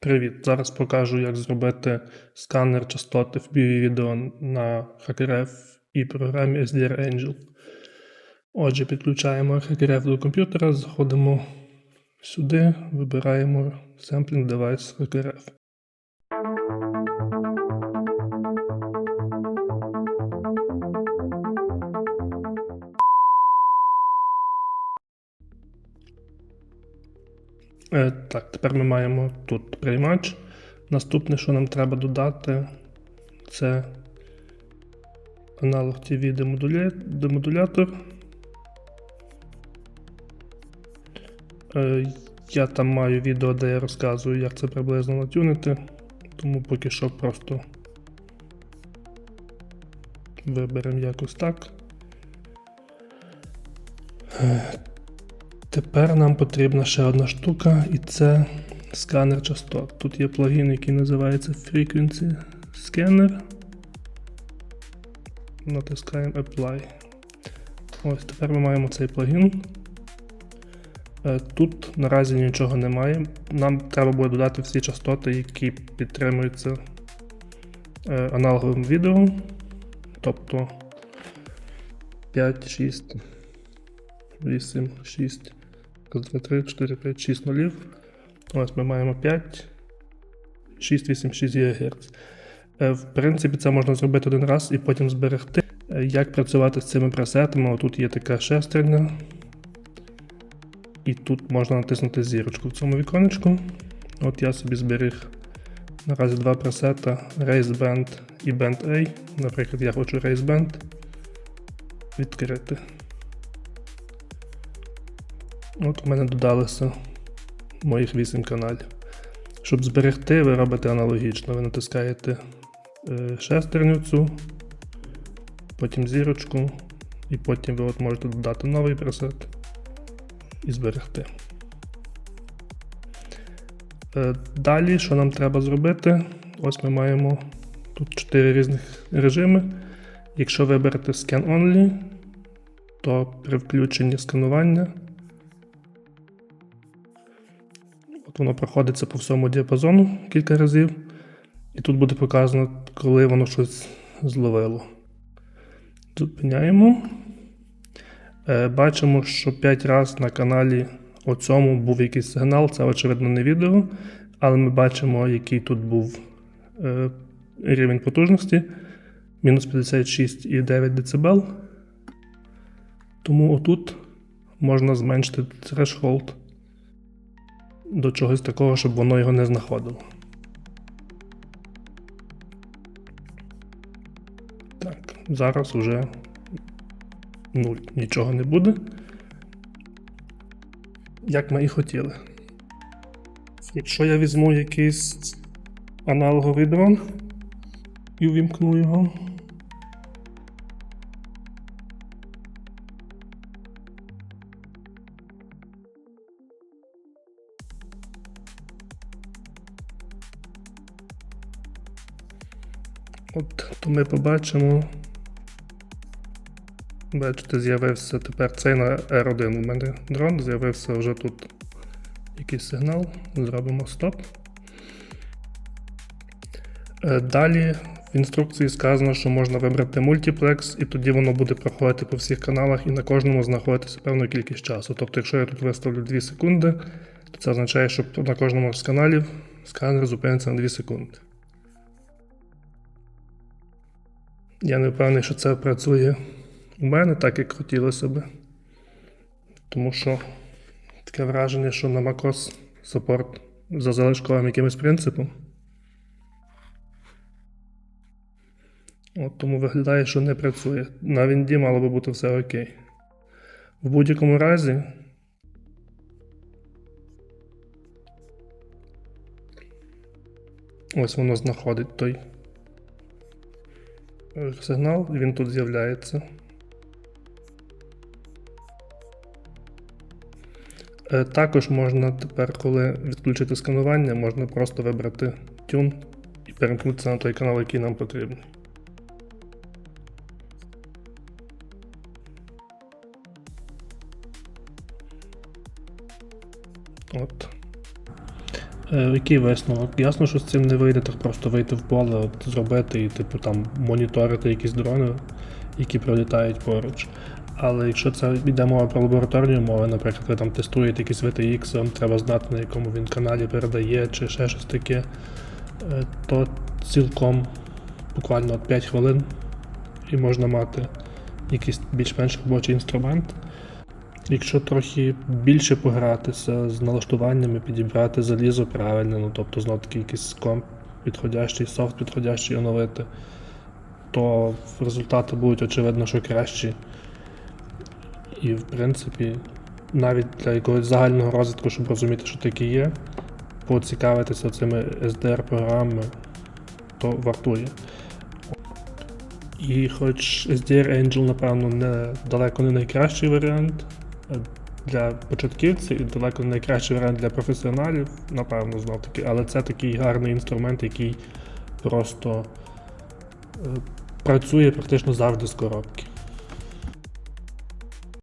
Привіт! Зараз покажу, як зробити сканер частоти в відео на HackerF і програмі SDR Angel. Отже, підключаємо HackerF до комп'ютера, заходимо сюди, вибираємо Sampling Device HackerF. Е, Так, тепер ми маємо тут приймач. Наступне, що нам треба додати, це аналог TV демодуля- демодулятор. Е, Я там маю відео, де я розказую, як це приблизно натюнити, тому поки що просто виберемо якось так. Тепер нам потрібна ще одна штука, і це сканер частот. Тут є плагін, який називається Frequency Scanner. Натискаємо Apply. Ось тепер ми маємо цей плагін. Е, Тут наразі нічого немає. Нам треба буде додати всі частоти, які підтримуються е, аналоговим відео. Тобто 5, 6, 8, 6, 2, 3, 4, 5, 6 нулів. Ось ми маємо 5, 6, 8, 6 ГГц. В принципі, це можна зробити один раз і потім зберегти. Е, Як працювати з цими пресетами? Тут є така шестерня. І тут можна натиснути зірочку в цьому віконечку. От я собі зберіг наразі два пресета Race Band і Band A. Наприклад, я хочу Race Band відкрити. От у мене додалося моїх 8 каналів. Щоб зберегти, ви робите аналогічно. Ви натискаєте шестерню цю, потім зірочку, і потім ви от можете додати новий пресет і зберегти. Е, Далі, що нам треба зробити? Ось ми маємо тут 4 різних режими. Якщо виберете Scan Only, то при включенні сканування От воно проходиться по всьому діапазону кілька разів. І тут буде показано, коли воно щось зловило. Зупиняємо. Е, Бачимо, що 5 разів на каналі оцьому був якийсь сигнал. Це, очевидно, не відео. Але ми бачимо, який тут був е, рівень потужності. Мінус 56,9 дБ. Тому отут можна зменшити threshold до чогось такого, щоб воно його не знаходило. Так, зараз уже нуль, нічого не буде. Як ми і хотіли. Якщо я візьму якийсь аналоговий дрон і увімкну його. От, то ми побачимо. Бачите, з'явився тепер цей на R1 у мене дрон, з'явився вже тут якийсь сигнал. Зробимо стоп. Е, Далі в інструкції сказано, що можна вибрати мультиплекс, і тоді воно буде проходити по всіх каналах і на кожному знаходитися певну кількість часу. Тобто, якщо я тут виставлю 2 секунди, то це означає, що на кожному з каналів сканер зупиниться на 2 секунди. Я не впевнений, що це працює у мене так, як хотілося би. Тому що таке враження, що на macOS саппорт за залишковим якимось принципом. От тому виглядає, що не працює. На Вінді мало би бути все окей. В будь-якому разі. Ось воно знаходить той сигнал, він тут з'являється. Е, Також можна тепер, коли відключити сканування, можна просто вибрати тюн і перемкнутися на той канал, який нам потрібен. Який висновок? Ясно, що з цим не вийде, так просто вийти в поле, от, зробити і, типу, там моніторити якісь дрони, які пролітають поруч. Але якщо це йде мова про лабораторні умови, наприклад, ви там тестуєте якийсь VTX, вам треба знати, на якому він каналі передає, чи ще щось таке, е, то цілком буквально от 5 хвилин і можна мати якийсь більш-менш робочий інструмент. Якщо трохи більше погратися з налаштуваннями, підібрати залізо правильно, ну тобто знов таки якийсь комп підходящий, софт підходящий оновити, то результати будуть очевидно, що кращі. І в принципі, навіть для якогось загального розвитку, щоб розуміти, що таке є, поцікавитися цими SDR-програмами, то вартує. І хоч SDR Angel, напевно, не далеко не найкращий варіант для початківців і далеко не найкращий варіант для професіоналів, напевно, знов таки, але це такий гарний інструмент, який просто е, працює практично завжди з коробки.